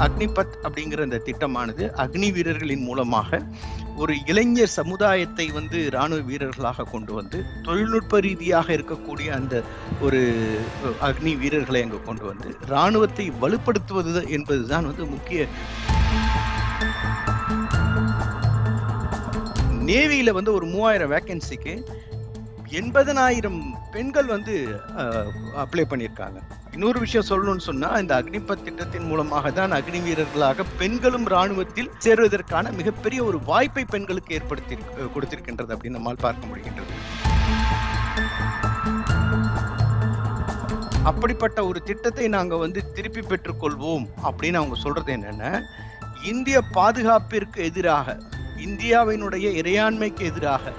அக்னிபத் அப்படிங்கிற இந்த திட்டமானது அக்னி வீரர்களின் மூலமாக ஒரு இளைஞர் சமுதாயத்தை வந்து இராணுவ வீரர்களாக கொண்டு வந்து தொழில்நுட்ப ரீதியாக இருக்கக்கூடிய அந்த ஒரு அக்னி வீரர்களை அங்கு கொண்டு வந்து இராணுவத்தை வலுப்படுத்துவது என்பதுதான் வந்து முக்கிய நேவியில வந்து ஒரு மூவாயிரம் வேக்கன்சிக்கு எண்பதனாயிரம் பெண்கள் வந்து அப்ளை பண்ணியிருக்காங்க. இன்னொரு விஷயம் சொல்லணும்னு சொன்னா இந்த அக்னிபத் திட்டத்தின் மூலமாக தான் அக்னி வீரர்களாக பெண்களும் ராணுவத்தில் சேருவதற்கான மிகப்பெரிய ஒரு வாய்ப்பை பெண்களுக்கு ஏற்படுத்தி கொடுத்திருக்கின்றது அப்படின்னு நம்மால் பார்க்க முடிகின்றது. அப்படிப்பட்ட ஒரு திட்டத்தை நாங்க வந்து திருப்பி பெற்றுக்கொள்வோம் அப்படின்னு அவங்க சொல்றது என்னன்னா இந்திய பாதுகாப்பிற்கு எதிராக இந்தியாவினுடைய இறையாண்மைக்கு எதிராக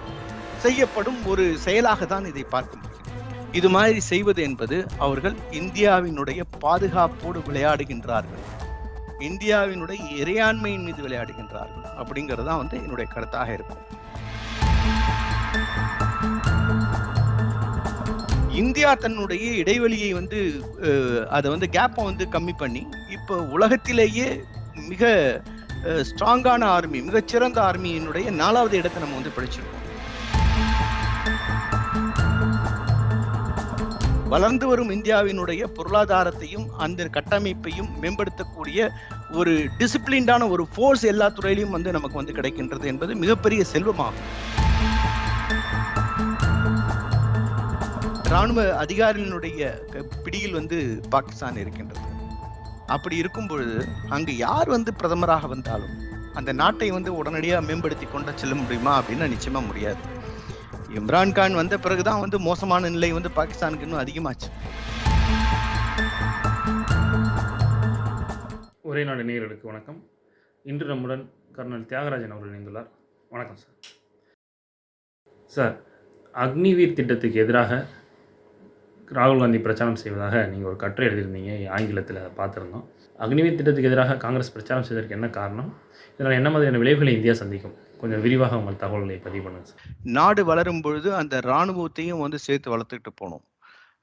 செய்யப்படும் ஒரு செயலாக தான் இதை பார்க்க முடியும். இது மாதிரி செய்வது என்பது அவர்கள் இந்தியாவினுடைய பாதுகாப்போடு விளையாடுகின்றார்கள். இந்தியாவினுடைய இறையாண்மையின் மீது விளையாடுகின்றார்கள். அப்படிங்கிறது தான் வந்து என்னுடைய கருத்தாக இருக்கும். இந்தியா தன்னுடைய இடைவெளியை வந்து அதை வந்து கேப்பை வந்து கம்மி பண்ணி இப்போ உலகத்திலேயே மிக ஸ்ட்ராங்கான ஆர்மி மிகச்சிறந்த ஆர்மியினுடைய நாலாவது இடத்தை நம்ம வந்து படிச்சிருக்கோம். வளர்ந்து வரும் இந்தியாவினுடைய பொருளாதாரத்தையும் அந்த கட்டமைப்பையும் மேம்படுத்தக்கூடிய ஒரு டிசிப்ளின்டான ஒரு ஃபோர்ஸ் எல்லா துறையிலையும் வந்து நமக்கு வந்து கிடைக்கின்றது என்பது மிகப்பெரிய செல்வமாகும். இராணுவ அதிகாரிகளுடைய பிடியில் வந்து பாகிஸ்தான் இருக்கின்றது. அப்படி இருக்கும் பொழுது அங்கு யார் வந்து பிரதமராக வந்தாலும் அந்த நாட்டை வந்து உடனடியாக மேம்படுத்தி கொண்டு செல்ல முடியுமா அப்படின்னு நிச்சயமா முடியாது. இம்ரான்கான் வந்த பிறகுதான் வந்து மோசமான நிலை வந்து பாகிஸ்தானுக்கு இன்னும் அதிகமாச்சு. ஒரே நாடு நேயர்களுக்கு வணக்கம். இன்று நம்முடன் கர்னல் தியாகராஜன் அவர்கள் இணைந்துள்ளார். வணக்கம் சார். சார் அக்னிவீர் திட்டத்துக்கு எதிராக ராகுல் காந்தி பிரச்சாரம் செய்வதாக நீங்கள் ஒரு கட்டுரை எழுதியிருந்தீங்க ஆங்கிலத்தில் பார்த்துருந்தோம். அக்னிவீர் திட்டத்துக்கு எதிராக காங்கிரஸ் பிரச்சாரம் செய்வதற்கு என்ன காரணம்? இதனால் என்ன மாதிரியான விளைவுகளை இந்தியா சந்திக்கும்? கொஞ்சம் விரிவாக உங்கள் தகவல்களை பதிவு பண்ணுங்க சார். நாடு வளரும் பொழுது அந்த இராணுவத்தையும் வந்து சேர்த்து வளர்த்துக்கிட்டு போகணும்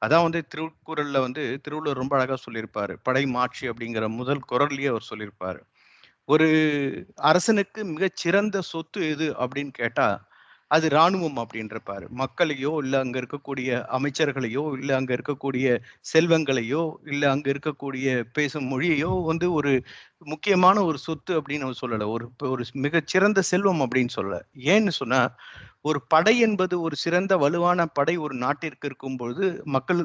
அதான் வந்து திருக்குறளில் வந்து திருவள்ளுவர் ரொம்ப அழகாக சொல்லியிருப்பார். படை மாட்சி அப்படிங்கிற முதல் குரல்லையே அவர் சொல்லியிருப்பார். ஒரு அரசனுக்கு மிகச்சிறந்த சொத்து எது அப்படின்னு கேட்டால் அது இராணுவம் அப்படின்றப்பாரு. மக்களையோ இல்ல அங்க இருக்கக்கூடிய அமைச்சர்களையோ இல்ல அங்க இருக்கக்கூடிய செல்வங்களையோ இல்ல அங்க இருக்கக்கூடிய பேசும் மொழியையோ வந்து ஒரு முக்கியமான ஒரு சொத்து அப்படின்னு நம்ம சொல்லல. ஒரு ஒரு மிகச்சிறந்த செல்வம் அப்படின்னு சொல்லல. ஏன்னு சொன்னா ஒரு படை என்பது ஒரு சிறந்த வலுவான படை ஒரு நாட்டிற்கு இருக்கும் பொழுது மக்கள்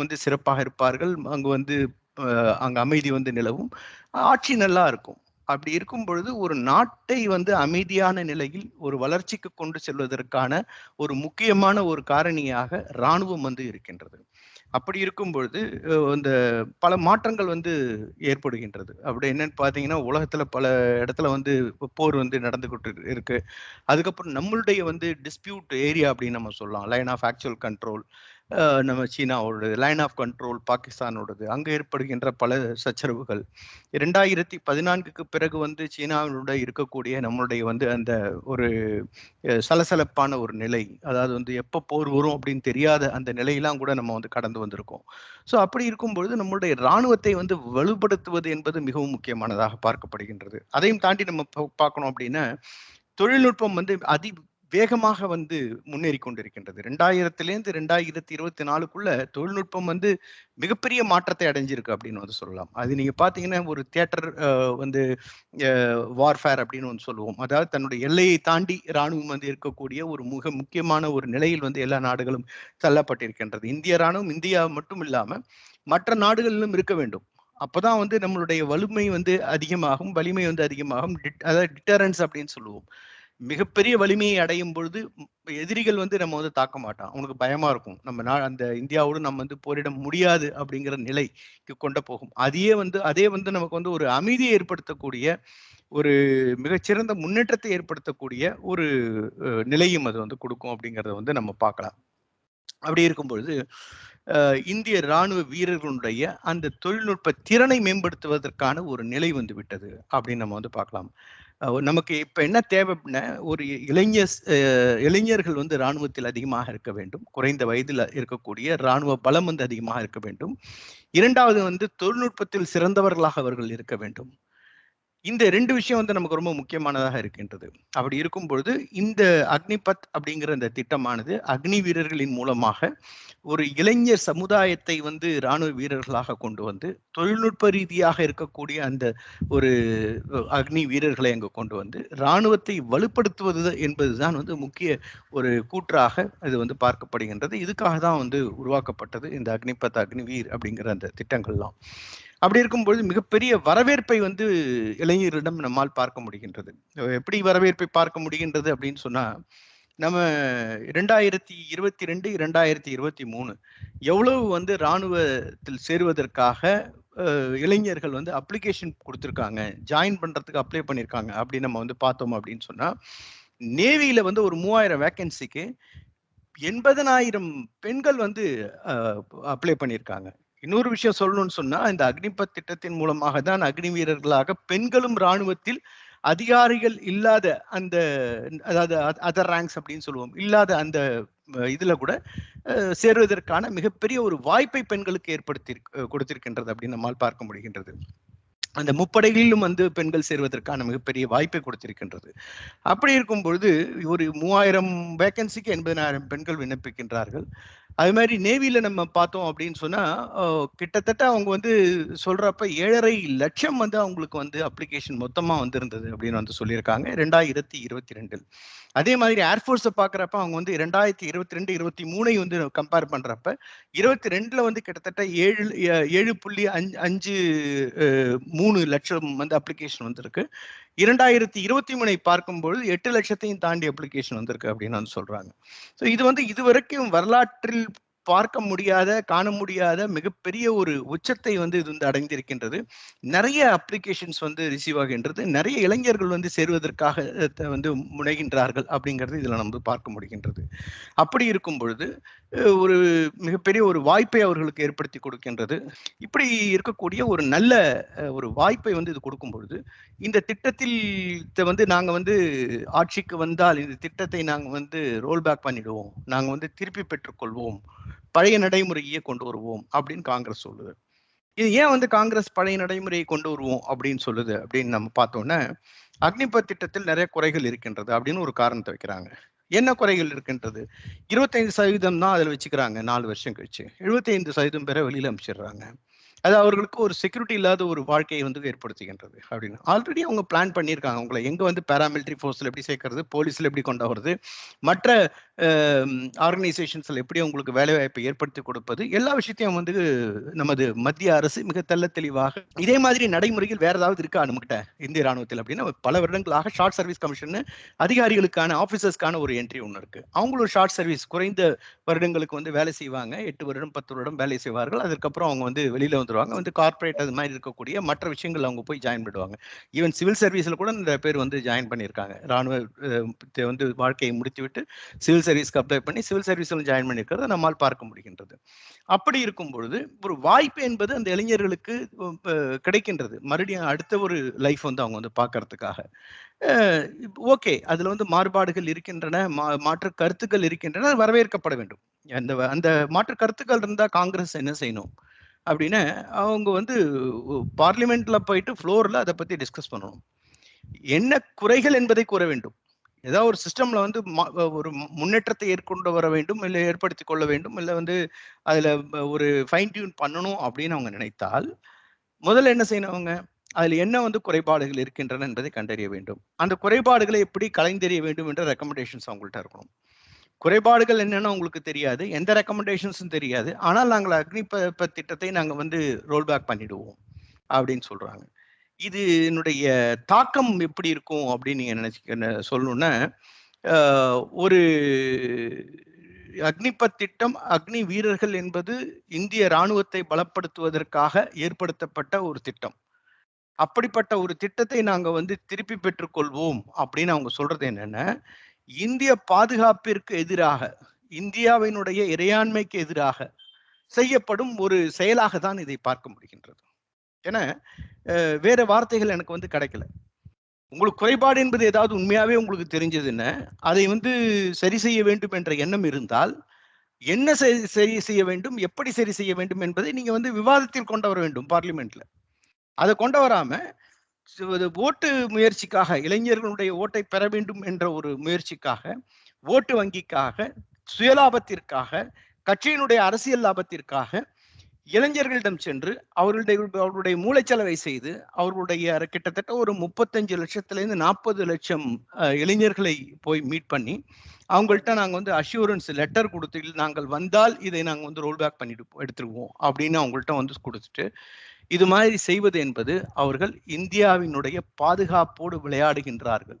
வந்து சிறப்பாக இருப்பார்கள். அங்கு வந்து அங்கே அமைதி வந்து நிலவும். ஆட்சி நல்லா இருக்கும். அப்படி இருக்கும் பொழுது ஒரு நாட்டை வந்து அமைதியான நிலையில் ஒரு வளர்ச்சிக்கு கொண்டு செல்வதற்கான ஒரு முக்கியமான ஒரு காரணியாக இராணுவம் வந்து இருக்கின்றது. அப்படி இருக்கும் பொழுது இந்த பல மாற்றங்கள் வந்து ஏற்படுகின்றது. அப்படி என்னன்னு பார்த்தீங்கன்னா உலகத்துல பல இடத்துல வந்து போர் வந்து நடந்துகிட்டு இருக்கு. அதுக்கப்புறம் நம்மளுடைய வந்து டிஸ்பியூட் ஏரியா அப்படின்னு நம்ம சொல்லலாம். லைன் ஆஃப் ஆக்சுவல் கண்ட்ரோல் நம்ம சீனாவோடது லைன் ஆஃப் கண்ட்ரோல் பாகிஸ்தானோடது அங்கே ஏற்படுகின்ற பல சச்சரவுகள். இரண்டாயிரத்தி பதினான்குக்கு பிறகு வந்து சீனாவினுடைய இருக்கக்கூடிய நம்மளுடைய வந்து அந்த ஒரு சலசலப்பான ஒரு நிலை அதாவது வந்து எப்போ போர் வரும் அப்படின்னு தெரியாத அந்த நிலையெல்லாம் கூட நம்ம வந்து கடந்து வந்திருக்கோம். ஸோ அப்படி இருக்கும்பொழுது நம்மளுடைய இராணுவத்தை வந்து வலுப்படுத்துவது என்பது மிகவும் முக்கியமானதாக பார்க்கப்படுகின்றது. அதையும் தாண்டி நம்ம பார்க்கணும் அப்படின்னா தொழில்நுட்பம் வந்து அதி வேகமாக வந்து முன்னேறி கொண்டிருக்கின்றது. ரெண்டாயிரத்திலேருந்து ரெண்டாயிரத்தி இருபத்தி நாலுக்குள்ள தொழில்நுட்பம் வந்து மிகப்பெரிய மாற்றத்தை அடைஞ்சிருக்கு அப்படின்னு வந்து சொல்லலாம். அது நீங்க பாத்தீங்கன்னா ஒரு தியேட்டர் வந்து வார்ஃபேர் அப்படின்னு வந்து சொல்லுவோம். அதாவது தன்னுடைய எல்லையை தாண்டி இராணுவம் வந்து இருக்கக்கூடிய ஒரு மிக முக்கியமான ஒரு நிலையில் வந்து எல்லா நாடுகளும் தள்ளப்பட்டிருக்கின்றது. இந்திய இராணுவம் இந்தியா மட்டும் இல்லாம மற்ற நாடுகளிலும் இருக்க வேண்டும். அப்போதான் வந்து நம்மளுடைய வலிமை வந்து அதிகமாகும் வலிமை வந்து அதிகமாகும். அதாவது டிட்டரன்ஸ் அப்படின்னு சொல்லுவோம். மிகப்பெரிய வலிமையை அடையும் பொழுது எதிரிகள் வந்து நம்ம வந்து தாக்க மாட்டான். அவனுக்கு பயமா இருக்கும். நம்ம நா அந்த இந்தியாவோடு நம்ம வந்து போரிட முடியாது அப்படிங்கிற நிலைக்கு கொண்டு போகும். அதையே வந்து அதே வந்து நமக்கு வந்து ஒரு அமைதியை ஏற்படுத்தக்கூடிய ஒரு மிகச்சிறந்த முன்னேற்றத்தை ஏற்படுத்தக்கூடிய ஒரு நிலையும் அது வந்து கொடுக்கும் அப்படிங்கிறத வந்து நம்ம பார்க்கலாம். அப்படி இருக்கும் பொழுது இந்திய இராணுவ வீரர்களுடைய அந்த தொழில்நுட்ப திறனை மேம்படுத்துவதற்கான ஒரு நிலை வந்து விட்டது அப்படின்னு நம்ம வந்து பார்க்கலாம். நமக்கு இப்ப என்ன தேவை அப்படின்னா ஒரு இளைஞர் இளைஞர்கள் வந்து இராணுவத்தில் அதிகமாக இருக்க வேண்டும். குறைந்த வயதில் இருக்கக்கூடிய இராணுவ பலம் வந்து அதிகமாக இருக்க வேண்டும். இரண்டாவது வந்து தொழில்நுட்பத்தில் சிறந்தவர்களாக அவர்கள் இருக்க வேண்டும். இந்த ரெண்டு விஷயம் வந்து நமக்கு ரொம்ப முக்கியமானதாக இருக்கின்றது. அப்படி இருக்கும் பொழுது இந்த அக்னிபத் அப்படிங்கிற இந்த திட்டமானது அக்னி வீரர்களின் மூலமாக ஒரு இளைஞர் சமுதாயத்தை வந்து இராணுவ வீரர்களாக கொண்டு வந்து தொழில்நுட்ப ரீதியாக இருக்கக்கூடிய அந்த ஒரு அக்னி வீரர்களை அங்கு கொண்டு வந்து இராணுவத்தை வலுப்படுத்துவது என்பதுதான் வந்து முக்கிய ஒரு கூற்றாக இது வந்து பார்க்கப்படுகின்றது. இதுக்காக தான் வந்து உருவாக்கப்பட்டது இந்த அக்னிபத் அக்னிவீர் அப்படிங்கிற அந்த திட்டங்கள்லாம். அப்படி இருக்கும்பொழுது மிகப்பெரிய வரவேற்பை வந்து இளைஞர்களிடம் நம்மால் பார்க்க முடிகின்றது. எப்படி வரவேற்பை பார்க்க முடிகின்றது அப்படின்னு சொன்னா நம்ம இரண்டாயிரத்தி இருபத்தி ரெண்டு இரண்டாயிரத்தி இருபத்தி மூணு எவ்வளவு வந்து இராணுவத்தில் சேருவதற்காக இளைஞர்கள் வந்து அப்ளிகேஷன் கொடுத்துருக்காங்க ஜாயின் பண்ணுறதுக்கு அப்ளை பண்ணியிருக்காங்க அப்படின்னு நம்ம வந்து பார்த்தோம் அப்படின்னு சொன்னால் நேவியில் வந்து ஒரு மூவாயிரம் வேக்கன்சிக்கு எண்பதனாயிரம் பெண்கள் வந்து அப்ளை பண்ணியிருக்காங்க இன்னொரு விஷயம் சொல்லணும்னு சொன்னா இந்த அக்னிபத் திட்டத்தின் மூலமாக தான் அக்னி வீரர்களாக பெண்களும் இராணுவத்தில் அதிகாரிகள் இல்லாத அந்த அதாவது அதர் ரேங்க்ஸ் அப்படின்னு சொல்லுவோம் இல்லாத அந்த இதுல கூட சேருவதற்கான மிகப்பெரிய ஒரு வாய்ப்பை பெண்களுக்கு ஏற்படுத்தி கொடுத்திருக்கின்றது அப்படின்னு நம்மால் பார்க்க முடிகின்றது. அந்த முப்படைகளிலும் வந்து பெண்கள் சேர்வதற்கான மிகப்பெரிய வாய்ப்பை கொடுத்திருக்கின்றது. அப்படி இருக்கும் பொழுது ஒரு மூவாயிரம் வேக்கன்சிக்கு எண்பதனாயிரம் பெண்கள் விண்ணப்பிக்கின்றார்கள். அது மாதிரி நேவியில நம்ம பார்த்தோம் அப்படின்னு சொன்னா கிட்டத்தட்ட அவங்க வந்து சொல்றப்ப ஏழரை லட்சம் வந்து அவங்களுக்கு வந்து அப்ளிகேஷன் மொத்தமா வந்திருந்தது அப்படின்னு வந்து சொல்லியிருக்காங்க. ரெண்டாயிரத்தி இருபத்தி ரெண்டில். அதே மாதிரி ஏர்ஃபோர்ஸை பார்க்குறப்ப அவங்க வந்து ரெண்டாயிரத்தி இருபத்தி ரெண்டு இருபத்தி மூணை வந்து கம்பேர் பண்ணுறப்ப இருபத்தி ரெண்டில் வந்து கிட்டத்தட்ட ஏழு ஏழு புள்ளி அஞ்சு அஞ்சு மூணு லட்சம் வந்து அப்ளிகேஷன் வந்திருக்கு. இரண்டாயிரத்தி இருபத்தி மூணை பார்க்கும்பொழுது எட்டு லட்சத்தையும் தாண்டி அப்ளிகேஷன் வந்திருக்கு அப்படின்னு வந்து சொல்கிறாங்க ஸோ இது வந்து இதுவரைக்கும் வரலாற்றில் பார்க்க முடியாத காண முடியாத மிகப்பெரிய ஒரு உச்சத்தை வந்து இது வந்து அடைந்திருக்கின்றது. நிறைய அப்ளிகேஷன்ஸ் வந்து ரிசீவ் ஆகின்றது. நிறைய இளைஞர்கள் வந்து சேருவதற்காக வந்து முனைகின்றார்கள் அப்படிங்கிறது இதில் நம்ம பார்க்க முடிகின்றது. அப்படி இருக்கும் பொழுது ஒரு மிகப்பெரிய ஒரு வாய்ப்பை அவர்களுக்கு ஏற்படுத்தி கொடுக்கின்றது. இப்படி இருக்கக்கூடிய ஒரு நல்ல ஒரு வாய்ப்பை வந்து இது கொடுக்கும் பொழுது இந்த திட்டத்தில் வந்து நாங்கள் வந்து ஆட்சிக்கு வந்தால் இந்த திட்டத்தை நாங்கள் வந்து ரோல் பேக் பண்ணிடுவோம். நாங்கள் வந்து திருப்பி பெற்றுக்கொள்வோம். பழைய நடைமுறையே கொண்டு வருவோம் அப்படின்னு காங்கிரஸ் சொல்லுது. இது ஏன் வந்து காங்கிரஸ் பழைய நடைமுறையை கொண்டு வருவோம் அப்படின்னு சொல்லுது அப்படின்னு நம்ம பார்த்தோன்னே அக்னிபத் திட்டத்தில் நிறைய குறைகள் இருக்கின்றது அப்படின்னு ஒரு காரணத்தை வைக்கிறாங்க. என்ன குறைகள் இருக்கின்றது? இருபத்தைந்து சதவீதம் தான் அதில் வச்சுக்கிறாங்க நாலு வருஷம் கழிச்சு. எழுபத்தைந்து சதவீதம் பேரை வெளியில் அனுப்பிச்சிடுறாங்க. அது அவர்களுக்கு ஒரு செக்யூரிட்டி இல்லாத ஒரு வாழ்க்கையை வந்து ஏற்படுத்துகின்றது அப்படின்னு. ஆல்ரெடி அவங்க பிளான் பண்ணியிருக்காங்க. உங்களை எங்க வந்து பேராமிலிட்டரி ஃபோர்ஸில் எப்படி சேர்க்கறது போலீஸில் எப்படி கொண்டு வருது மற்ற ஆர்கனைசேஷன்ஸில் எப்படி அவங்களுக்கு வேலைவாய்ப்பை ஏற்படுத்தி கொடுப்பது எல்லா விஷயத்தையும் வந்து நமது மத்திய அரசு மிக தெல்ல தெளிவாக இதே மாதிரி நடைமுறையில் வேற ஏதாவது இருக்கா நம்மகிட்ட இந்திய ராணுவத்தில் அப்படின்னா பல வருடங்களாக ஷார்ட் சர்வீஸ் கமிஷன் அதிகாரிகளுக்கான ஆஃபீஸர்ஸ்க்கான ஒரு என்ட்ரி ஒன்று இருக்கு. அவங்களும் ஷார்ட் சர்வீஸ் குறைந்த வருடங்களுக்கு வந்து வேலை செய்வாங்க. எட்டு வருடம் பத்து வருடம் வேலை செய்வார்கள். அதுக்கப்புறம் அவங்க வந்து வெளியில வந்துருவாங்க வந்து கார்பரேட் அது மாதிரி இருக்கக்கூடிய மற்ற விஷயங்கள் அவங்க போய் ஜாயின் பண்ணுவாங்க ஈவன் சிவில் சர்வீஸில் கூட நிறைய பேர் வந்து ஜாயின் பண்ணியிருக்காங்க. ராணுவ வந்து வாழ்க்கையை முடித்துவிட்டு சிவில் சர்வீஸ்க்கு அப்ளை பண்ணி சிவில் சர்வீஸில் ஜாயின் பண்ணியிருக்கிறத நம்மால் பார்க்க முடிகின்றது. அப்படி இருக்கும் பொழுது ஒரு வாய்ப்பு என்பது அந்த இளைஞர்களுக்கு கிடைக்கின்றது. மறுபடியும் அடுத்த ஒரு லைஃப் வந்து அவங்க வந்து பார்க்கறதுக்காக. ஓகே அதில் வந்து மாறுபாடுகள் இருக்கின்றன மா மாற்று கருத்துக்கள் இருக்கின்றன வரவேற்கப்பட வேண்டும். அந்த அந்த மாற்று கருத்துக்கள் இருந்தால் காங்கிரஸ் என்ன செய்யணும்? அப்படின்னு அவங்க வந்து பார்லிமெண்ட்ல போயிட்டு ஃப்ளோர்ல அதை பத்தி டிஸ்கஸ் பண்ணணும். என்ன குறைகள் என்பதை கூற வேண்டும். ஏதாவது ஒரு சிஸ்டம்ல வந்து ஒரு முன்னேற்றத்தை ஏற்கொண்டு வர வேண்டும் இல்லை ஏற்படுத்தி கொள்ள வேண்டும் இல்லை வந்து அதுல ஒரு ஃபைன் டியூன் பண்ணணும் அப்படின்னு அவங்க நினைத்தால் முதல்ல என்ன செய்யணும் அவங்க? அதில் என்ன வந்து குறைபாடுகள் இருக்கின்றன என்பதை கண்டறிய வேண்டும். அந்த குறைபாடுகளை எப்படி கலைந்தெறிய வேண்டும் என்ற ரெக்கமெண்டேஷன்ஸ் அவங்கள்ட்ட இருக்கணும். குறைபாடுகள் என்னன்னு உங்களுக்கு தெரியாது எந்த ரெக்கமெண்டேஷன்ஸும் தெரியாது. ஆனால் நாங்கள் அக்னி திட்டத்தை நாங்கள் வந்து ரோல் பேக் பண்ணிடுவோம் அப்படின்னு சொல்றாங்க. இது என்னுடைய தாக்கம் எப்படி இருக்கும் அப்படின்னு நீங்க நினைச்சு சொல்லணும்னா ஒரு அக்னிபத் திட்டம் அக்னி வீரர்கள் என்பது இந்திய ராணுவத்தை பலப்படுத்துவதற்காக ஏற்படுத்தப்பட்ட ஒரு திட்டம். அப்படிப்பட்ட ஒரு திட்டத்தை நாங்கள் வந்து திருப்பி பெற்றுக்கொள்வோம் அப்படின்னு அவங்க சொல்றது என்னன்னா இந்திய பாதுகாப்பிற்கு எதிராக இந்தியாவினுடைய இறையாண்மைக்கு எதிராக செய்யப்படும் ஒரு செயலாக தான் இதை பார்க்க முடிகின்றது. என வேற வார்த்தைகள் எனக்கு வந்து கிடைக்கல. உங்களுக்கு குறைபாடு என்பது ஏதாவது உண்மையாவே உங்களுக்கு தெரிஞ்சதுன்னு அதை வந்து சரி செய்ய வேண்டும் என்ற எண்ணம் இருந்தால் என்ன சரி செய்ய வேண்டும் எப்படி சரி செய்ய வேண்டும் என்பதை நீங்க வந்து விவாதத்தில் கொண்டு வர வேண்டும் பார்லிமெண்ட்ல. அதை கொண்டு வராம ஓட்டு முயற்சிக்காக இளைஞர்களுடைய ஓட்டை பெற வேண்டும் என்ற ஒரு முயற்சிக்காக ஓட்டு வங்கிக்காக சுயலாபத்திற்காக கட்சியினுடைய அரசியல் லாபத்திற்காக இளைஞர்களிடம் சென்று அவர்களுடைய அவர்களுடைய மூளைச்சலவை செய்து அவர்களுடைய கிட்டத்தட்ட ஒரு முப்பத்தஞ்சு லட்சத்துலேருந்து நாற்பது லட்சம் இளைஞர்களை போய் மீட் பண்ணி அவங்கள்ட்ட நாங்கள் வந்து அஷூரன்ஸ் லெட்டர் கொடுத்து நாங்கள் வந்தால் இதை நாங்கள் வந்து ரோல் பேக் பண்ணிட்டு எடுத்துருவோம் அப்படின்னு அவங்கள்ட்ட வந்து கொடுத்துட்டு இது மாதிரி செய்வது என்பது அவர்கள் இந்தியாவினுடைய பாதுகாப்போடு விளையாடுகின்றார்கள்.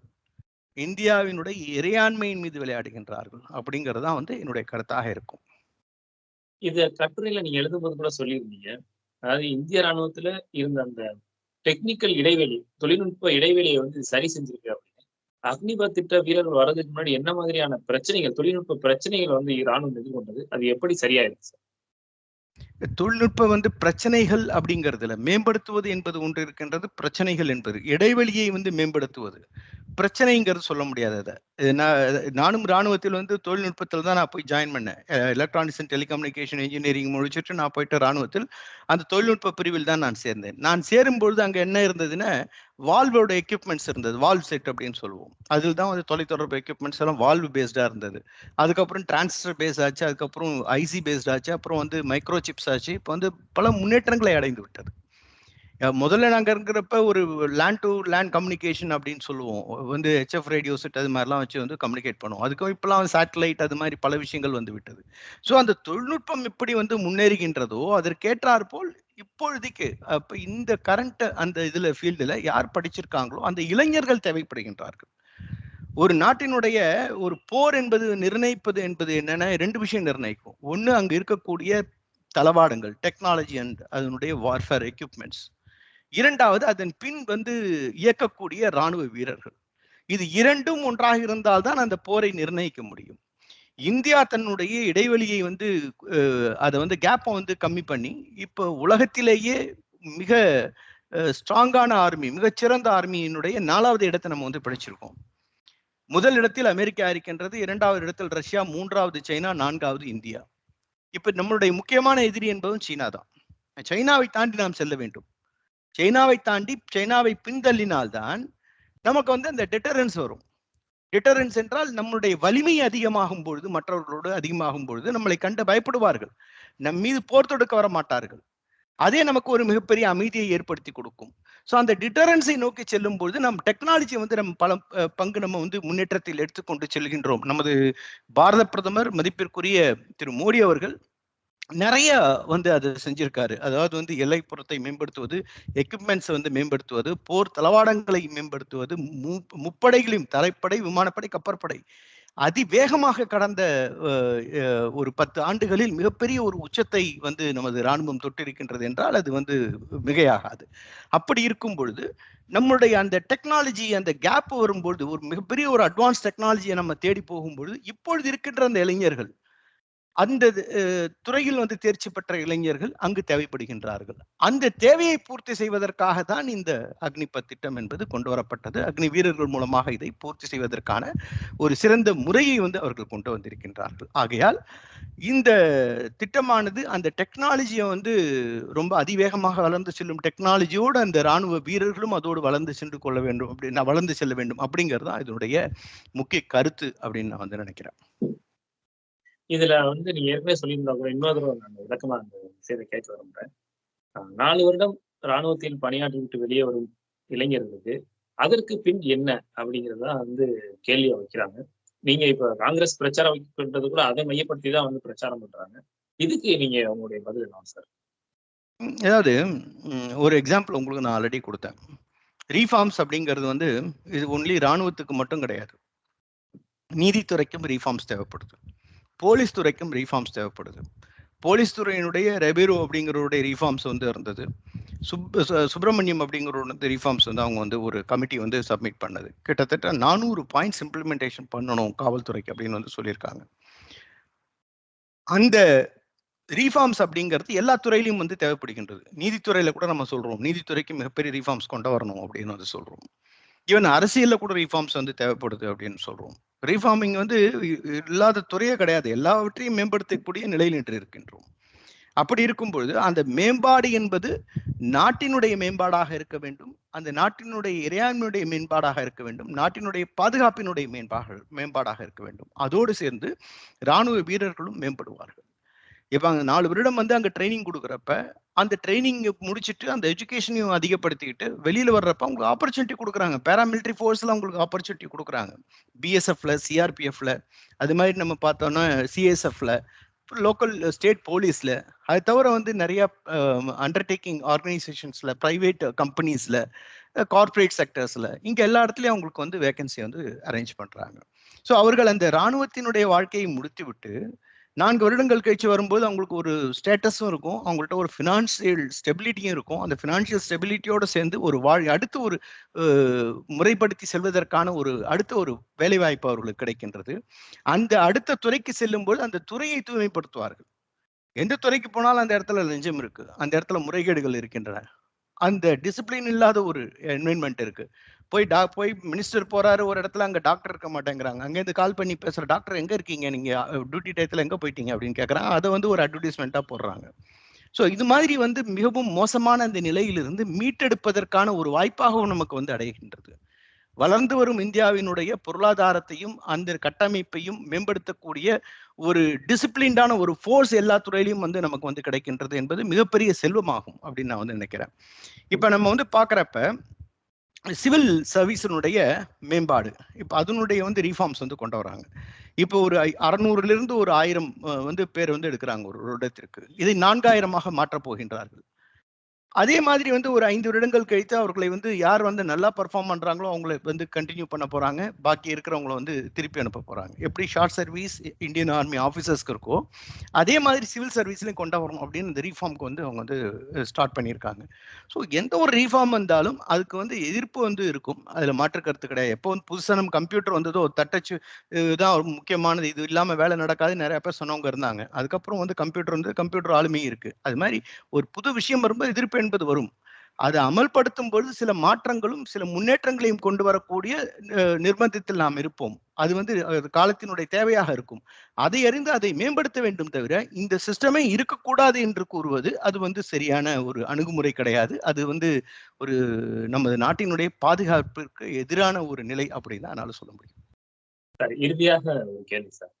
இந்தியாவினுடைய இறையாண்மையின் மீது விளையாடுகின்றார்கள் அப்படிங்கிறது தான் வந்து என்னுடைய கருத்தாக இருக்கும். இத கட்டுரையில நீங்க எழுதும்போது கூட சொல்லியிருந்தீங்க. அதாவது இந்திய ராணுவத்துல இருந்த அந்த டெக்னிக்கல் இடைவெளி தொழில்நுட்ப இடைவெளியை வந்து சரி செஞ்சிருக்கு அப்படின்னு. அக்னிபத் திட்ட வீரர்கள் வர்றதுக்கு முன்னாடி என்ன மாதிரியான பிரச்சனைகள் தொழில்நுட்ப பிரச்சனைகள் வந்து ராணுவம் எதிர்கொண்டது? அது எப்படி சரியாயிருக்கு சார்? தொழில்நுட்பம் வந்து பிரச்சனைகள் அப்படிங்கிறதுல மேம்படுத்துவது என்பது ஒன்று இருக்கின்றது பிரச்சனைகள் என்பது. இடைவெளியை வந்து மேம்படுத்துவது. பிரச்சனைங்கிறது சொல்ல முடியாது அதை. நான் நானும் ராணுவத்தில் வந்து தொழில்நுட்பத்தில் தான் நான் போய் ஜாயின் பண்ணேன். எலக்ட்ரானிக்ஸ் அண்ட் டெலிகம்யூனிகேஷன் இன்ஜினியரிங் முடிச்சுட்டு நான் போயிட்டு ராணுவத்தில் அந்த தொழில்நுட்ப பிரிவில் தான் நான் சேர்ந்தேன். நான் சேரும்பொழுது அங்கே என்ன இருந்ததுன்னா வால்வோட எக்யூப்மெண்ட்ஸ் இருந்தது. வால்வ் செட் அப்படின்னு சொல்லுவோம். அதில் தான் வந்து தொலைத்தொடர்பு எக்யூப்மெண்ட்ஸ் எல்லாம் வால்வ் பேஸ்டாக இருந்தது. அதுக்கப்புறம் டிரான்சிஸ்டர் பேஸ் ஆச்சு. அதுக்கப்புறம் ஐசி பேஸ்ட் ஆச்சு. அப்புறம் வந்து மைக்ரோ சிப்ஸ் ஆச்சு. இப்போ வந்து பல முன்னேற்றங்களை அடைந்து விட்டது. முதல்ல நாங்கள் இருக்கிறப்ப ஒரு லேண்ட் டு லேண்ட் கம்யூனிகேஷன் அப்படின்னு சொல்லுவோம். வந்து ஹெச்எஃப் ரேடியோ செட் அது மாதிரிலாம் வச்சு வந்து கம்யூனிகேட் பண்ணுவோம். அதுக்கும் இப்போலாம் சேட்டலைட் அது மாதிரி பல விஷயங்கள் வந்து விட்டது. ஸோ அந்த தொழில்நுட்பம் எப்படி வந்து முன்னேறுகின்றதோ அதற்கேற்றாற்போல் இப்பொழுதைக்கு அப்ப இந்த கரண்ட் அந்த இதுல ஃபீல்டுல யார் படிச்சிருக்காங்களோ அந்த இளைஞர்கள் தேவைப்படுகின்றார்கள். ஒரு நாட்டினுடைய ஒரு போர் என்பது நிர்ணயிப்பது என்பது என்னன்னா ரெண்டு விஷயம் நிர்ணயிக்கும். ஒன்று அங்கே இருக்கக்கூடிய தளவாடங்கள் டெக்னாலஜி அண்ட் அதனுடைய வார்ஃபேர் எக்யூப்மெண்ட்ஸ் இரண்டாவது அதன் பின் வந்து இயக்கக்கூடிய ராணுவ வீரர்கள். இது இரண்டும் ஒன்றாக இருந்தால்தான் அந்த போரை நிர்ணயிக்க முடியும். இந்தியா தன்னுடைய இடைவெளியை வந்து அதை வந்து கேப்பை வந்து கம்மி பண்ணி இப்போ உலகத்திலேயே மிக ஸ்ட்ராங்கான ஆர்மி மிகச்சிறந்த ஆர்மியினுடைய நாலாவது இடத்தை நம்ம வந்து பிடிச்சிருக்கோம். முதல் இடத்தில் அமெரிக்கா இருக்கின்றது இரண்டாவது இடத்தில் ரஷ்யா மூன்றாவது சைனா நான்காவது இந்தியா. இப்ப நம்மளுடைய முக்கியமான எதிரி என்பதும் சீனா தான். சைனாவை தாண்டி நாம் செல்ல வேண்டும். சைனாவை தாண்டி சைனாவை பின்தள்ளினால்தான் நமக்கு வந்து அந்த டெட்டரன்ஸ் வரும். டிட்டரன்ஸ் என்றால் நம்மளுடைய வலிமை அதிகமாகும் பொழுது மற்றவர்களோடு அதிகமாகும் பொழுது நம்மளை கண்டு பயப்படுவார்கள். நம் மீது போர் தொடுக்க வர மாட்டார்கள் அதே நமக்கு ஒரு மிகப்பெரிய அமைதியை ஏற்படுத்தி கொடுக்கும். ஸோ அந்த டிட்டரன்ஸை நோக்கி செல்லும் பொழுது நம் டெக்னாலஜி வந்து நம்ம பல பங்கு நம்ம வந்து முன்னேற்றத்தில் எடுத்துக்கொண்டு செல்கின்றோம். நமது பாரத பிரதமர் மதிப்பிற்குரிய திரு மோடி அவர்கள் நிறைய வந்து அதை செஞ்சிருக்காரு. அதாவது வந்து எல்லைப்புறத்தை மேம்படுத்துவது எக்யூப்மெண்ட்ஸை வந்து மேம்படுத்துவது போர் தளவாடங்களை மேம்படுத்துவது மு- முப்படைகளையும் தரைப்படை விமானப்படை கப்பற்படை. அதிவேகமாக கடந்த ஒரு பத்து ஆண்டுகளில் மிகப்பெரிய ஒரு உச்சத்தை வந்து நமது இராணுவம் தொட்டிருக்கின்றது என்றால் அது வந்து மிகையாகாது. அப்படி இருக்கும் பொழுது நம்மளுடைய அந்த டெக்னாலஜி அந்த கேப் வரும்பொழுது ஒரு மிகப்பெரிய ஒரு அட்வான்ஸ் டெக்னாலஜியை நம்ம தேடி போகும்பொழுது இப்பொழுது இருக்கின்ற அந்த இளைஞர்கள் அந்த துறையில் வந்து தேர்ச்சி பெற்ற இளைஞர்கள் அங்கு தேவைப்படுகின்றார்கள். அந்த தேவையை பூர்த்தி செய்வதற்காக தான் இந்த அக்னிபத் திட்டம் என்பது கொண்டு வரப்பட்டது. அக்னி வீரர்கள் மூலமாக இதை பூர்த்தி செய்வதற்கான ஒரு சிறந்த முறையை வந்து அவர்கள் கொண்டு வந்திருக்கின்றார்கள். ஆகையால் இந்த திட்டமானது அந்த டெக்னாலஜியை வந்து ரொம்ப அதிவேகமாக வளர்ந்து செல்லும் டெக்னாலஜியோடு அந்த ராணுவ வீரர்களும் அதோடு வளர்ந்து சென்று கொள்ள வேண்டும் அப்படின்னு வளர்ந்து செல்ல வேண்டும் அப்படிங்கிறது தான் இதனுடைய முக்கிய கருத்து அப்படின்னு நான் வந்து நினைக்கிறேன். இதுல வந்து நீ ஏற்கனவே சொல்லியிருந்தா கூட இன்னொரு தடவை நான் விளக்கமா அந்த விஷயத்தை கேட்க விரும்புறேன். நாலு வருடம் ராணுவத்தில் பணியாற்றி விட்டு வெளியே வரும் இளைஞர்களுக்கு அதற்கு பின் என்ன அப்படிங்கறத வந்து கேள்வியை வைக்கிறாங்க. நீங்க இப்ப காங்கிரஸ் பிரச்சாரம் வைக்கின்றது கூட அதை மையப்படுத்தி தான் வந்து பிரச்சாரம் பண்றாங்க. இதுக்கு நீங்க உங்களுடைய பதில் என்ன சார்? ஏதாவது அதாவது ஒரு எக்ஸாம்பிள் உங்களுக்கு நான் ஆல்ரெடி கொடுத்தேன். ரீஃபார்ம்ஸ் அப்படிங்கிறது வந்து இது ஒன்லி இராணுவத்துக்கு மட்டும் கிடையாது. நீதித்துறைக்கும் ரீஃபார்ம்ஸ் தேவைப்படுது. போலீஸ் துறைக்கும் ரீஃபார்ம்ஸ் தேவைப்படுது. போலீஸ் துறையினுடைய ரெபிரோ அப்படிங்கிறவருடைய ரீஃபார்ம்ஸ் வந்து இருந்தது. சுப் சு- சுப்பிரமணியம் அப்படிங்கிறவரு வந்து ரீஃபார்ம்ஸ் வந்து அவங்க வந்து ஒரு கமிட்டி வந்து சப்மிட் பண்ணது. கிட்டத்தட்ட நானூறு பாயிண்ட்ஸ் இம்ப்ளிமெண்டேஷன் பண்ணணும் காவல்துறைக்கு அப்படின்னு வந்து சொல்லியிருக்காங்க. அந்த ரீஃபார்ம்ஸ் அப்படிங்கிறது எல்லா துறையிலையும் வந்து தேவைப்படுகின்றது. நீதித்துறையில கூட நம்ம சொல்றோம். நீதித்துறைக்கு மிகப்பெரிய ரீஃபார்ம்ஸ் கொண்டு வரணும் அப்படின்னு வந்து சொல்றோம். ஈவன் அரசியல்ல கூட ரீஃபார்ம்ஸ் வந்து தேவைப்படுது அப்படின்னு சொல்றோம். ரீஃபார்மிங் வந்து இல்லாத துறையே கிடையாது. எல்லாவற்றையும் மேம்படுத்தக்கூடிய நிலையில் நின்று இருக்கின்றோம். அப்படி இருக்கும் பொழுது அந்த மேம்பாடு என்பது நாட்டினுடைய மேம்பாடாக இருக்க வேண்டும். அந்த நாட்டினுடைய இறையாண்மையுடைய மேம்பாடாக இருக்க வேண்டும். நாட்டினுடைய பாதுகாப்பினுடைய மேம்பாக மேம்பாடாக இருக்க வேண்டும். அதோடு சேர்ந்து இராணுவ வீரர்களும் மேம்படுவார்கள். இப்போ அங்கே நாலு வருடம் வந்து அங்கே ட்ரைனிங் கொடுக்குறப்ப அந்த ட்ரைனிங் முடிச்சுட்டு அந்த எஜுகேஷனையும் அதிகப்படுத்திக்கிட்டு வெளியில் வர்றப்ப அவங்களுக்கு ஆப்பர்ச்சுனிட்டி கொடுக்குறாங்க. பேராமிலிட்டரி ஃபோர்ஸில் அவங்களுக்கு ஆப்பர்ச்சுனிட்டி கொடுக்குறாங்க. பிஎஸ்எஃப்ல சிஆர்பிஎஃப்ல அது மாதிரி நம்ம பார்த்தோம்னா சிஎஸ்எஃப்ல லோக்கல் ஸ்டேட் போலீஸில் அது தவிர வந்து நிறையா அண்டர்டேக்கிங் ஆர்கனைசேஷன்ஸில் ப்ரைவேட் கம்பெனிஸில் கார்ப்பரேட் செக்டர்ஸில் இங்கே எல்லா இடத்துலையும் அவங்களுக்கு வந்து வேகன்சி வந்து அரேஞ்ச் பண்ணுறாங்க ஸோ அவர்கள் அந்த இராணுவத்தினுடைய வாழ்க்கையை முடித்து விட்டு நான்கு வருடங்கள் கழிச்சு வரும்போது அவங்களுக்கு ஒரு ஸ்டேட்டஸும் இருக்கும். அவங்கள்ட்ட ஒரு ஃபினான்சியல் ஸ்டெபிலிட்டியும் இருக்கும். அந்த ஃபினான்ஷியல் ஸ்டெபிலிட்டியோடு சேர்ந்து ஒரு வாழ் அடுத்து ஒரு முறைப்படுத்தி செல்வதற்கான ஒரு அடுத்த ஒரு வேலைவாய்ப்பு அவர்களுக்கு கிடைக்கின்றது. அந்த அடுத்த துறைக்கு செல்லும்போது அந்த துறையை தூய்மைப்படுத்துவார்கள். எந்த துறைக்கு போனாலும் அந்த இடத்துல லஞ்சம் இருக்கு. அந்த இடத்துல முறைகேடுகள் இருக்கின்றன. அந்த டிசிப்ளின் இல்லாத ஒரு என்வைன்மெண்ட் இருக்கு. போய் டா போய் மினிஸ்டர் போறாரு ஒரு இடத்துல அங்க டாக்டர் இருக்க மாட்டேங்கிறாங்க. அங்கேருந்து கால் பண்ணி பேசுற டாக்டர் எங்க இருக்கீங்க நீங்க? டியூட்டி டயத்துல எங்க போயிட்டீங்க? அப்படின்னு கேட்கறாங்க அதை வந்து ஒரு அட்வர்டைஸ்மெண்ட்டா போடுறாங்க. ஸோ இது மாதிரி வந்து மிகவும் மோசமான அந்த நிலையிலிருந்து மீட்டெடுப்பதற்கான ஒரு வாய்ப்பாகவும் நமக்கு வந்து அடைகின்றது. வளர்ந்து வரும் இந்தியாவினுடைய பொருளாதாரத்தையும் அந்த கட்டமைப்பையும் மேம்படுத்தக்கூடிய ஒரு டிசிப்ளின்டான ஒரு ஃபோர்ஸ் எல்லா துறையிலையும் வந்து நமக்கு வந்து கிடைக்கின்றது என்பது மிகப்பெரிய செல்வமாகும் அப்படின்னு நான் வந்து நினைக்கிறேன். இப்போ நம்ம வந்து பார்க்குறப்ப சிவில் சர்வீஸினுடைய மேம்பாடு. இப்போ அதனுடைய வந்து ரீஃபார்ம்ஸ் வந்து கொண்டு வராங்க. இப்போ ஒரு அறநூறுலேருந்து ஒரு ஆயிரம் வந்து பேர் வந்து எடுக்கிறாங்க ஒரு வருடத்திற்கு. இதை நான்காயிரமாக மாற்றப் போகின்றார்கள். அதே மாதிரி வந்து ஒரு ஐந்து வருடங்கள் கழித்து அவர்களை வந்து யார் வந்து நல்லா பர்ஃபார்ம் பண்றாங்களோ அவங்களை வந்து கண்டினியூ பண்ண போறாங்க. பாக்கி இருக்கிறவங்கள வந்து திருப்பி அனுப்ப போறாங்க. எப்படி ஷார்ட் சர்வீஸ் இந்தியன் ஆர்மி ஆஃபீஸர்ஸ்க்கு இருக்கோ அதே மாதிரி சிவில் சர்வீஸ்லையும் கொண்டா வரணும் அப்படின்னு இந்த ரீஃபார்ம்க்கு வந்து அவங்க வந்து ஸ்டார்ட் பண்ணியிருக்காங்க. ஸோ எந்த ஒரு ரீஃபார்ம் வந்தாலும் அதுக்கு வந்து எதிர்ப்பு வந்து இருக்கும். அதில் மாற்று கருத்து கிடையாது. எப்போ வந்து புதுசாக நம்ம கம்ப்யூட்டர் வந்ததோ தட்டச்சு இதுதான் ஒரு முக்கியமானது. இது இல்லாமல் வேலை நடக்காது. நிறைய பேர் சொன்னவங்க இருந்தாங்க. அதுக்கப்புறம் வந்து கம்ப்யூட்டர் வந்து கம்ப்யூட்டர் ஆளுமே இருக்கு. அது மாதிரி ஒரு புது விஷயம் வரும்போது எதிர்ப்பு என்பது வரும். அது அமல்படுத்தும் பொழுது சில மாற்றங்களும் சில முன்னேற்றங்களையும் கொண்டு வரக்கூடிய நிர்பந்தத்தில் நாம் இருப்போம். அது வந்து காலத்தினுடைய தேவையாக இருக்கும். அதை அறிந்து அதை மேம்படுத்த வேண்டும் தவிர இந்த சிஸ்டமே இருக்கக்கூடாது என்று கூறுவது அது வந்து சரியான ஒரு அணுகுமுறை கிடையாது. அது வந்து ஒரு நமது நாட்டினுடைய பாதுகாப்பிற்கு எதிரான ஒரு நிலை அப்படின்னு என்னால் சொல்ல முடியும். சார் இறுதியாக ஒரு கேள்வி சார்.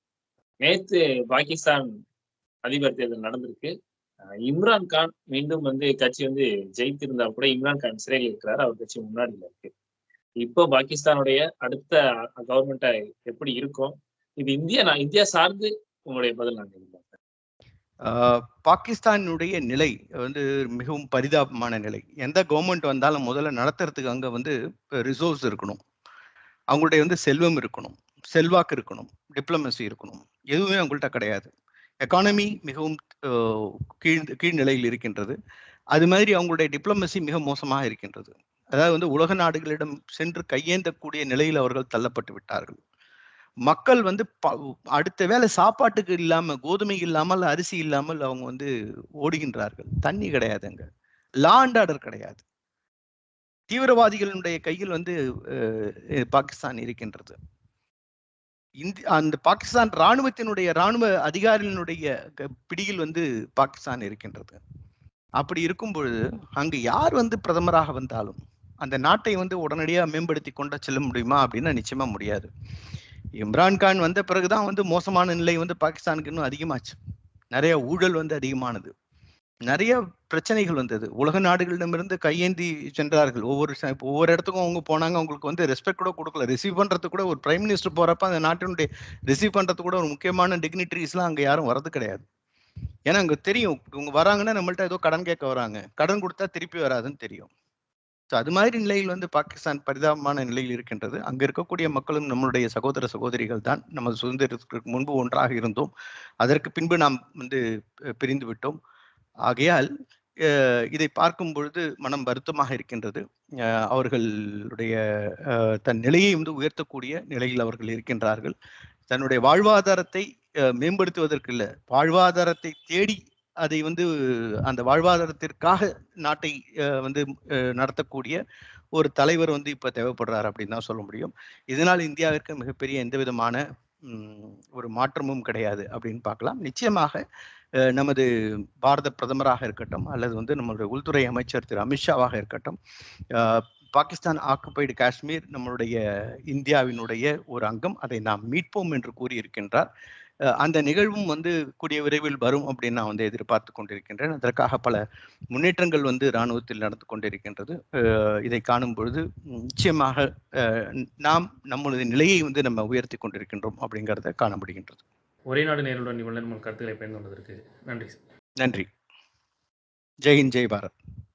நேற்று பாகிஸ்தான் அதிபர் தேர்தல் நடந்திருக்கு. இம்ரான் கான் மீண்டும் வந்து கட்சி வந்து ஜெயித்திருந்தா கூட இம்ரான் கான் சிறையில் இருக்கிறார். அவர் கட்சி முன்னாடியில் இருக்கு. இப்போ பாகிஸ்தானுடைய அடுத்த கவர்மெண்ட்டை எப்படி இருக்கும் இது இந்தியா நான் இந்தியா சார்ந்து உங்களுடைய பதில் நான் பாகிஸ்தானுடைய நிலை வந்து மிகவும் பரிதாபமான நிலை. எந்த கவர்மெண்ட் வந்தாலும் முதல்ல நடத்துறதுக்கு அங்க வந்து ரிசோர்ஸ் இருக்கணும். அவங்களுடைய வந்து செல்வம் இருக்கணும். செல்வாக்கு இருக்கணும். டிப்ளமசி இருக்கணும். எதுவுமே அவங்கள்ட்ட கிடையாது. எக்கானமி மிகவும் கீழ் கீழ்நிலையில் இருக்கின்றது. அது மாதிரி அவங்களுடைய டிப்ளமசி மிக மோசமாக இருக்கின்றது. அதாவது வந்து உலக நாடுகளிடம் சென்று கையேந்தக்கூடிய நிலையில் அவர்கள் தள்ளப்பட்டு விட்டார்கள். மக்கள் வந்து அடுத்த வேலை சாப்பாட்டுக்கு இல்லாமல் கோதுமை இல்லாமல் அரிசி இல்லாமல் அவங்க வந்து ஓடுகின்றார்கள். தண்ணி கிடையாது அங்கே. லா அண்ட் ஆர்டர் கிடையாது. தீவிரவாதிகளுடைய கையில் வந்து பாகிஸ்தான் இருக்கின்றது. இந்தி அந்த பாகிஸ்தான் இராணுவத்தினுடைய இராணுவ அதிகாரிகளுடைய பிடியில் வந்து பாகிஸ்தான் இருக்கின்றது. அப்படி இருக்கும் பொழுது அங்கு யார் வந்து பிரதமராக வந்தாலும் அந்த நாட்டை வந்து உடனடியாக மேம்படுத்தி கொண்டு செல்ல முடியுமா அப்படின்னு நிச்சயமா முடியாது. இம்ரான்கான் வந்த பிறகுதான் வந்து மோசமான நிலை வந்து பாகிஸ்தானுக்கு இன்னும் அதிகமாச்சு. நிறைய ஊழல் வந்து அதிகமானது. நிறைய பிரச்சனைகள் வந்தது. உலக நாடுகளிடமிருந்து கையேந்தி சென்றார்கள். ஒவ்வொரு ஒவ்வொரு இடத்துக்கும் அவங்க போனாங்க. அவங்களுக்கு வந்து ரெஸ்பெக்ட் கூட கொடுக்கல. ரிசீவ் பண்றது கூட ஒரு பிரைம் மினிஸ்டர் போறப்ப அந்த நாட்டினுடைய ரிசீவ் பண்றது கூட ஒரு முக்கியமான டிக்னிட்டரிஸ்லாம் அங்க யாரும் வரது கிடையாது. ஏன்னா அங்க தெரியும். இவங்க வராங்கன்னா நம்மள்ட்ட ஏதோ கடன் கேட்க வராங்க. கடன் கொடுத்தா திருப்பி வராதுன்னு தெரியும். ஸோ அது மாதிரி நிலையில் வந்து பாகிஸ்தான் பரிதாபமான நிலையில் இருக்கின்றது. அங்கே இருக்கக்கூடிய மக்களும் நம்மளுடைய சகோதர சகோதரிகள் தான். நமது சுதந்திரத்திற்கு முன்பு ஒன்றாக இருந்தோம். அதற்கு பின்பு நாம் வந்து பிரிந்து விட்டோம். ஆகையால் இதை பார்க்கும் பொழுது மனம் வருத்தமாக இருக்கின்றது. அவர்களுடைய தன் நிலையை வந்து உயர்த்தக்கூடிய நிலையில் அவர்கள் இருக்கின்றார்கள். தன்னுடைய வாழ்வாதாரத்தை மேம்படுத்துவதற்கு இல்லை வாழ்வாதாரத்தை தேடி அதை வந்து அந்த வாழ்வாதாரத்திற்காக நாட்டை வந்து நடத்தக்கூடிய ஒரு தலைவர் வந்து இப்போ தேவைப்படுறாரு அப்படின்னு தான் சொல்ல முடியும். இதனால் இந்தியாவிற்கு மிகப்பெரிய எந்த விதமான ஒரு மாற்றமும் கிடையாது அப்படின்னு பார்க்கலாம். நிச்சயமாக நமது பாரத பிரதமராக இருக்கட்டும் அல்லது வந்து நம்மளுடைய உள்துறை அமைச்சர் திரு. அமித்ஷாவாக இருக்கட்டும் பாகிஸ்தான் ஆக்குபைடு காஷ்மீர் நம்மளுடைய இந்தியாவினுடைய ஒரு அங்கம். அதை நாம் மீட்போம் என்று கூறியிருக்கின்றார். அந்த நிகழ்வும் வந்து கூடிய விரைவில் வரும் அப்படின்னு நான் வந்து எதிர்பார்த்து கொண்டிருக்கின்றேன். அதற்காக பல முன்னேற்றங்கள் வந்து இராணுவத்தில் நடந்து கொண்டிருக்கின்றது. இதை காணும் பொழுது நிச்சயமாக நாம் நம்மளது நிலையை வந்து நம்ம உயர்த்தி கொண்டிருக்கின்றோம் அப்படிங்கிறத காண முடிகின்றது. ஒரே நாடு நேருடன் இவ்வளவு நேரம் கருத்துக்களை பயந்து கொண்டதற்கு நன்றி சார். நன்றி. ஜெய் ஹிந்த் ஜெய் பாரத்.